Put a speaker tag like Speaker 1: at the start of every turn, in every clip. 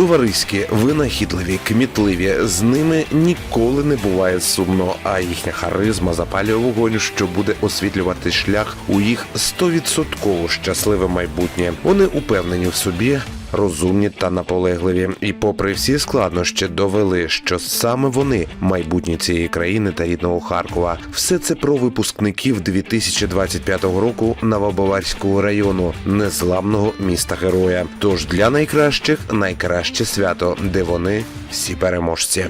Speaker 1: Товариські, винахідливі, кмітливі. З ними ніколи не буває сумно, а їхня харизма запалює вогонь, що буде освітлювати шлях у їх стовідсотково щасливе майбутнє. Вони упевнені в собі. Розумні та наполегливі, і, попри всі складнощі, довели, що саме вони майбутнє цієї країни та рідного Харкова. Все це про випускників 2025 року Новобаварського району, незламного міста героя. Тож для найкращих найкраще свято, де вони всі переможці.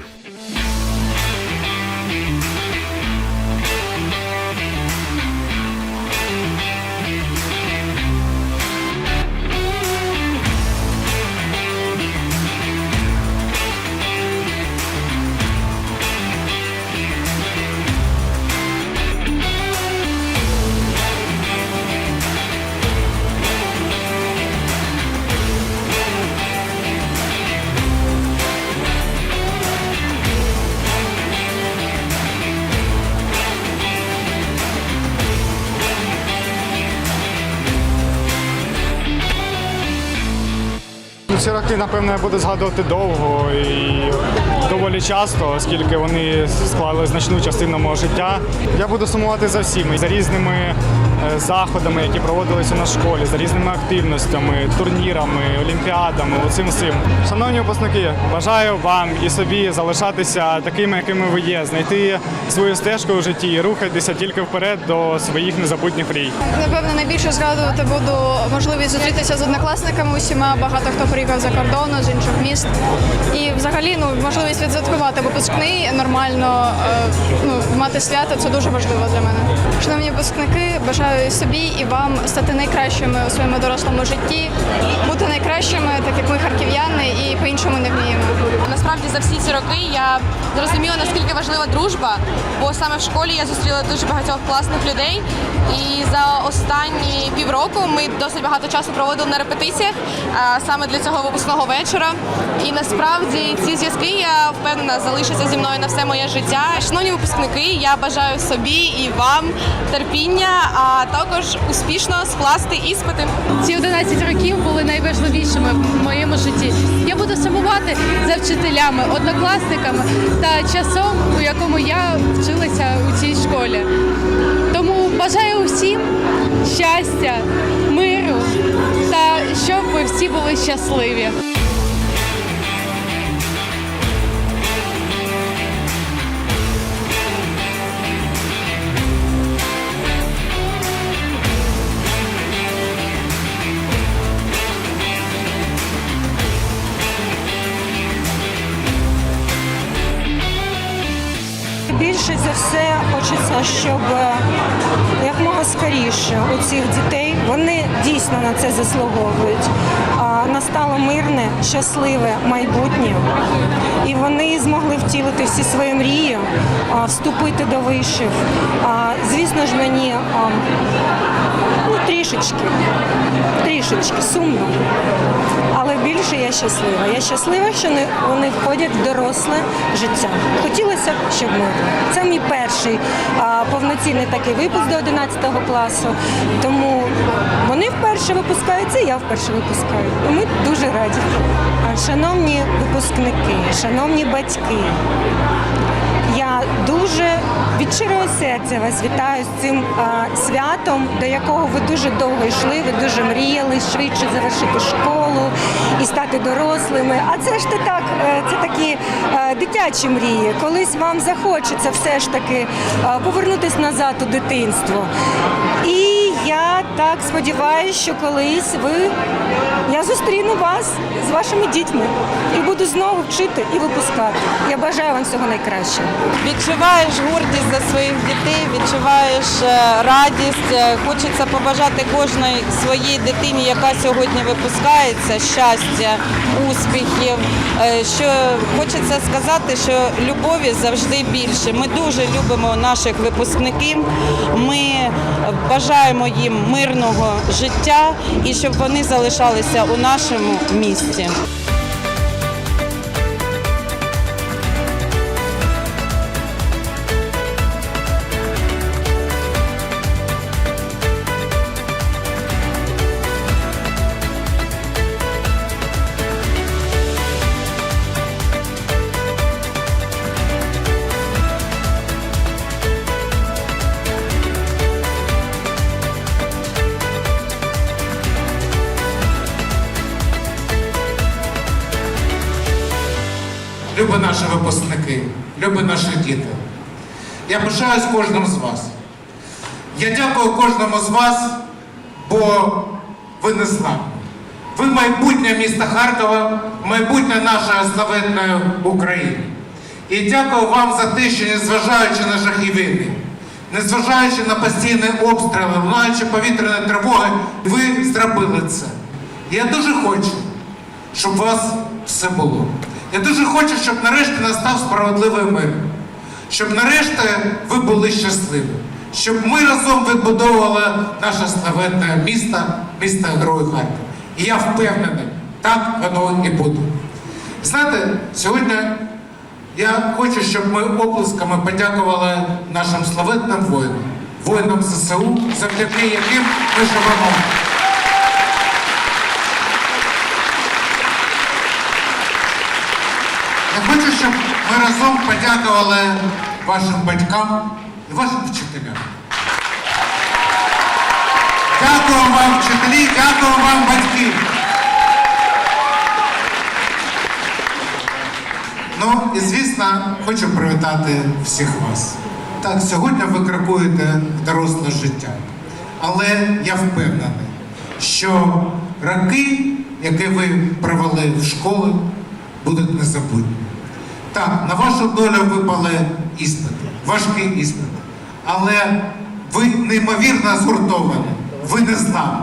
Speaker 2: Ці роки, напевно, я буду згадувати довго і доволі часто, оскільки вони склали значну частину мого життя. Я буду сумувати за всіми, за різними е, заходами, які проводилися на школі, за різними активностями, турнірами, олімпіадами, оцим всім. Шановні випускники, бажаю вам і собі залишатися такими, якими ви є, знайти свою стежку у житті і рухатися тільки вперед до своїх незабутніх мрій.
Speaker 3: Напевно, найбільше згадувати буду можливість зустрітися з однокласниками усіма. Багато хто приїхав за кордону з інших міст. І взагалі ну, можливість відсвяткувати випускний нормально, е, ну, мати свято це дуже важливо для мене. Шановні випускники, бажаю собі і вам стати найкращими у своєму дорослому житті, бути найкращими, так як ми харків'яни, і по-іншому не вміємо.
Speaker 4: Насправді за всі ці роки я зрозуміла, наскільки важлива дружба, бо саме в школі я зустріла дуже багатьох класних людей. І за останні півроку ми досить багато часу проводили на репетиціях саме для цього випускного вечора. І насправді ці зв'язки я впевнена залишаться зі мною на все моє життя. Шановні випускники, я бажаю собі і вам терпіння, а також успішно скласти іспити.
Speaker 5: Ці 11 років були найважливішими в моєму житті. Я буду сумувати за вчителями, однокласниками та часом, у якому я вчилася у цій школі. Тому бажаю усім щастя, миру та щоб ви всі були щасливі.
Speaker 6: За все хочеться, щоб е, якмога скоріше у цих дітей вони дійсно на це заслуговують. Настало мирне, щасливе майбутнє, і вони змогли втілити всі свої мрії, вступити до вишів. Звісно ж, мені ну, трішечки, трішечки сумно. Але більше я щаслива. Я щаслива, що вони входять в доросле життя. Хотілося б, щоб ми. Це мій перший а, повноцінний такий випуск до 11 класу. Тому вони вперше випускаються, я вперше випускаю. І ми дуже раді. Шановні випускники, шановні батьки. Я дуже від щирого серця вас вітаю з цим а, святом, до якого ви дуже довго йшли, ви дуже мріяли швидше завершити школу і стати дорослими. А це ж ти так, е, це такі е, дитячі мрії. Колись вам захочеться все ж таки е, повернутися назад у дитинство. І я так сподіваюся, що колись ви я зустріну вас з вашими дітьми і буду знову вчити і випускати. Я бажаю вам всього найкращого.
Speaker 4: Відчуваєш гордість за своїх дітей, відчуваєш е, радість. Е, Хочеться побажати кожної своїй дитині, яка сьогодні випускається, щастя, успіхів. Е, Що хочеться сказати, що любові завжди більше. Ми дуже любимо наших випускників. Ми бажаємо їм мирного життя і щоб вони залишалися у нашому місті.
Speaker 7: Любі наші випускники, любі наші діти. Я пишаюсь кожним з вас. Я дякую кожному з вас, бо ви не з. Ви майбутнє міста Харкова, майбутнє нашої славетної України. І дякую вам за те, що незважаючи на жахи війни, незважаючи на постійні обстріли, лунаючи повітряні тривоги, ви зробили це. Я дуже хочу, щоб у вас все було. Я дуже хочу, щоб нарешті настав справедливий мир. Щоб нарешті ви були щасливі. Щоб ми разом відбудовували наше славетне місто, місто Герой Харків. І я впевнений, так воно і буде. Знаєте, сьогодні я хочу, щоб ми оплесками подякували нашим славетним воїнам, воїнам ЗСУ, завдяки яким ми живемо. Я хочу, щоб ми разом подякували вашим батькам і вашим вчителям. Дякую вам, вчителі, дякую вам, батьки. Ну і звісно, хочу привітати всіх вас. Так, сьогодні ви крокуєте доросле життя. Але я впевнений, що роки, які ви провели в школі, будуть незабутні. Так, на вашу долю випали іспити, важкі іспити. Але ви неймовірно згуртовані, ви не знали.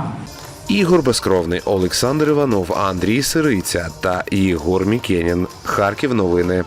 Speaker 1: Ігор Безкровний, Олександр Іванов, Андрій Сириця та Ігор Мікенін. Харків новини.